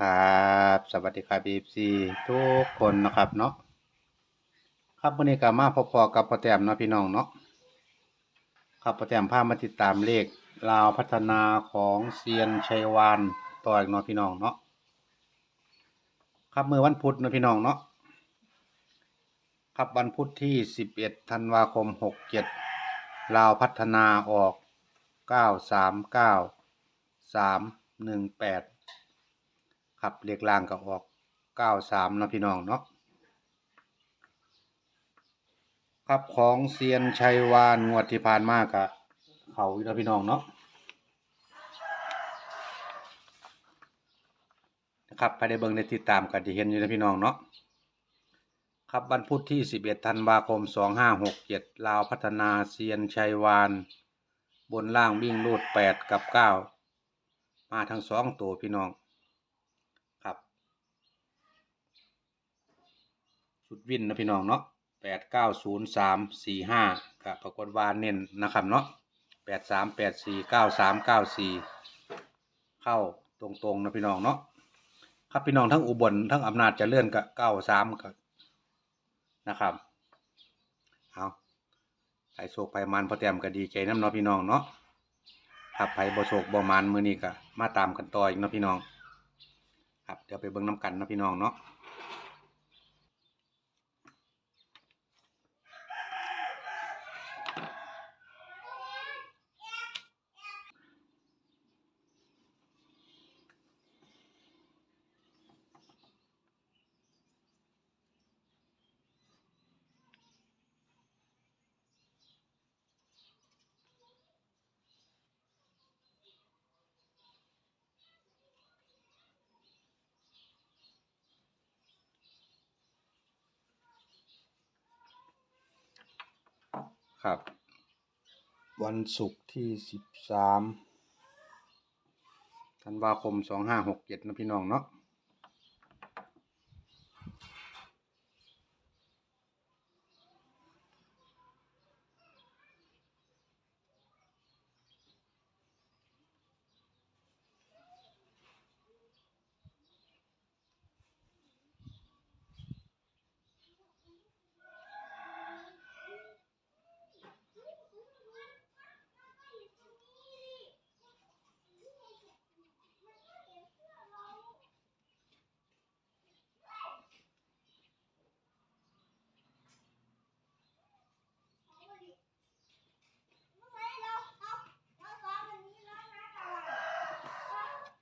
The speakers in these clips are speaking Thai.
ครับสวัสดีครับบีซีทุกคนนะครับเนาะครับวันนี้ก็มาพบๆกับพ่อแต้มเนาะพี่น้องเนาะครับพ่อแต้มพามาติดตามเลขลาวพัฒนาของเซียนชัยวานต่ออีกเนาะพี่น้องเนาะครับเมื่อวันพุธเนาะพี่น้องเนาะครับวันพุธที่สิบเอ็ดธันวาคมหกเจ็ดลาวพัฒนาออกเก้าสามเก้าสามหนึ่งแปด ครับเลขล่างก็ออกเก้าสามนะพี่น้องเนาะครับของเซียนชัยวานงวดที่ผ่านมากะเขาอยู่เนาะพี่น้องเนาะนะครับไปได้เบิ่งได้ติดตามกันที่เห็นอยู่นะพี่น้องเนาะครับวันพุธที่สิบเอ็ดธันวาคมสองห้าหกเจ็ดลาวพัฒนาเซียนชัยวาน บนล่างวิ่งรูดแปดกับเก้ามาทั้งสองตัวพี่น้อง ครับ ชุดวินนะพี่น้องเนาะแปดเก้าศูนย์สามสี่ห้าครับปรากฏว่าเน้นนะครับเนาะแปดสามแปดสี่เก้าสามเก้าสี่เข้าตรงๆนะพี่น้องเนาะครับพี่น้องทั้งอุบลทั้งอำนาจจะเลื่อนกับเก้าสามกับนะครับเอาไผโศกไผมันพอแต้มก็ดีใจน้ำเนาะพี่น้องเนาะครับไผบ่โศกบ่มันมือนี้ก็มาตามกันต่ออีกเนาะพี่น้อง ครับเดี๋ยวไปเบิ่งน้ำกันเนาะพี่น้องเนาะ ครับ วันศุกร์ที่สิบสามธันวาคมสองห้าหกเจ็ดนะพี่น้องเนาะ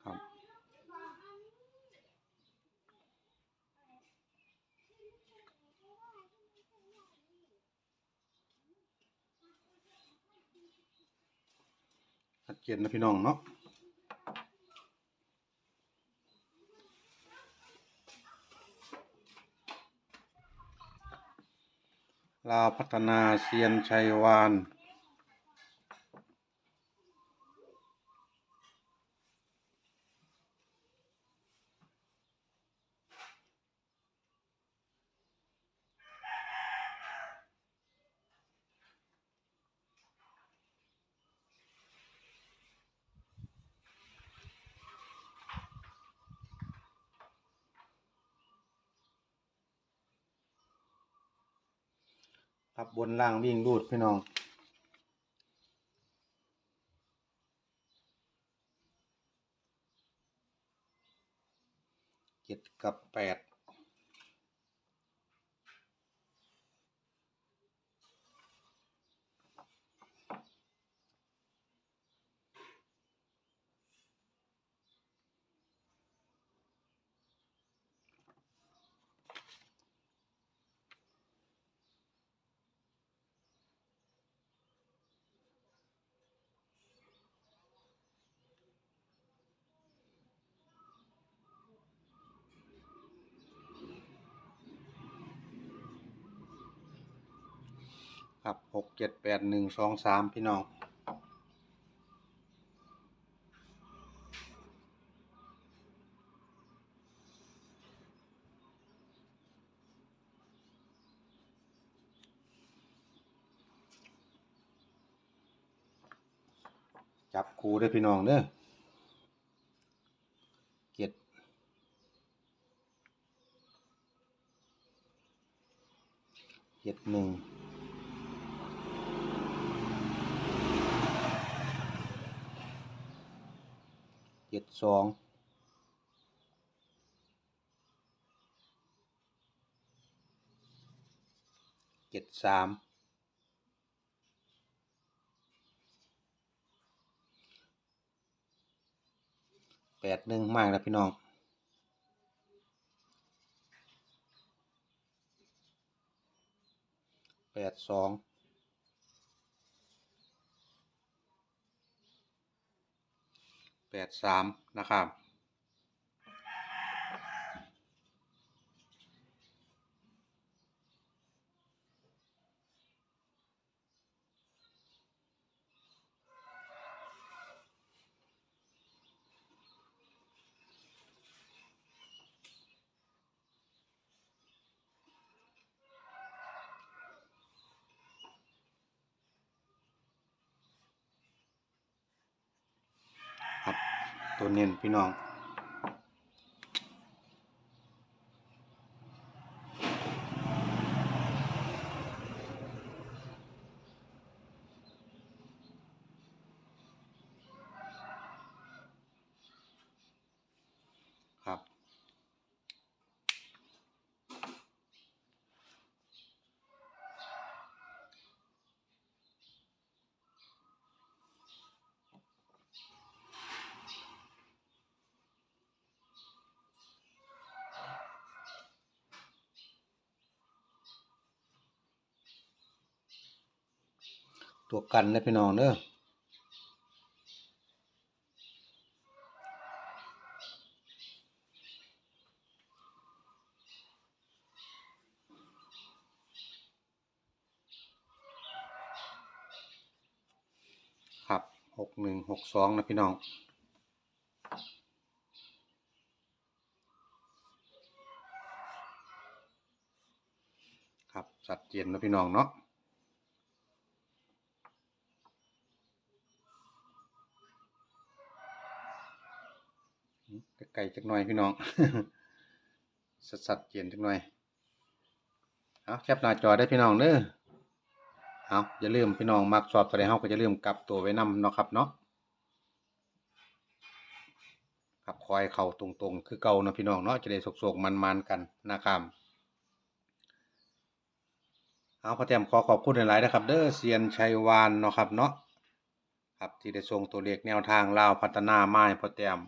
ครับ ชัดเจนนะพี่น้องเนาะลาวพัฒนาเซียนชัยวาน ครับบนล่างวิ่งรูดพี่น้องเจ็ดกับแปด ครับหกเจ็ดแปดหนึ่งสองสามพี่น้อง จับคูได้พี่น้องเด้อเก็ดเก็ดหนึ่ง สองเจ็ดสามแปดหนึ่งมากแล้วพี่น้องแปดสอง แปดสามนะครับ ตัวเน้นพี่น้อง ตัวกันนะพี่น้องเด้อครับหกหนึ่งหกสองนะพี่น้องครับสัดเจนนะพี่น้องเนาะ ไกลจักหน่อยพี่น้อง สัดสัดเจนจักหน่อย เอาแคปหน้าจอได้พี่น้องเด้อเอาอย่าลืมพี่น้องมักชอบตัวใดเฮาก็อย่าลืมกลับตัวไว้นำเนาะครับเนาะครับคอยเข้าตรงๆ คือเก่าเนาะพี่น้องเนาะจะได้สกๆมันๆกันนะครับเอาพ่อแต้มขอขอบคุณหลายๆนะครับ เด้อเซียนชัยวานเนาะครับเนาะครับที่ได้ส่งตัวเลขแนวทางลาวพัฒนาไม้พ่อแต้ม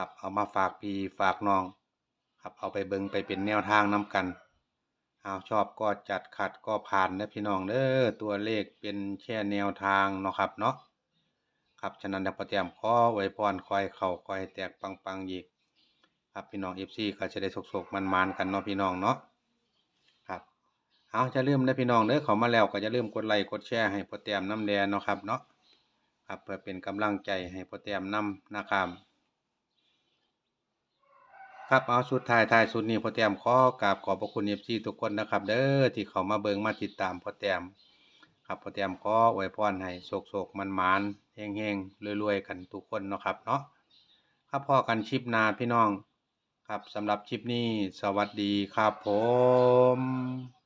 ครับเอามาฝากพี่ฝากน้อง ครับเอาไปเบิงไปเป็นแนวทางนํกันเอาชอบก็จัดขัดก็ผ่านนะพี่น้องเด้อตัวเลขเป็นแค่แนวทางเนาะครับเนาะครับฉะนั้นเดี๋ยวพ่อแต้มขอไว้พรคอยเข้าคอยแตกปังๆอีกครับพี่น้อง FC ก็จะได้สกๆมันๆกันเนาะพี่น้องเนาะครับเอาจะลืมนะพี่น้องเด้อเขามาแล้วก็จะลืมกดไลค์กดแชร์ให้พอแต้มน้ำแดงเนาะครับเนาะครับเพื่อเป็นกำลังใจให้พอแต้มนำนะครับ ครับเอาสุดท้ายท้ายสุดนี้พ่อแต้มขอกราบขอบพระคุณเอฟซีทุกคนนะครับ เด้อที่เขามาเบิ่งมาติดตามพ่อแต้มครับพ่อแต้มขออวยพรให้โศกๆมันมานเฮงๆรวยๆกันทุกคนเนาะครับเนาะครับพอกันชิปนาพี่น้อง ครับสำหรับชิปนี้ สวัสดีครับผม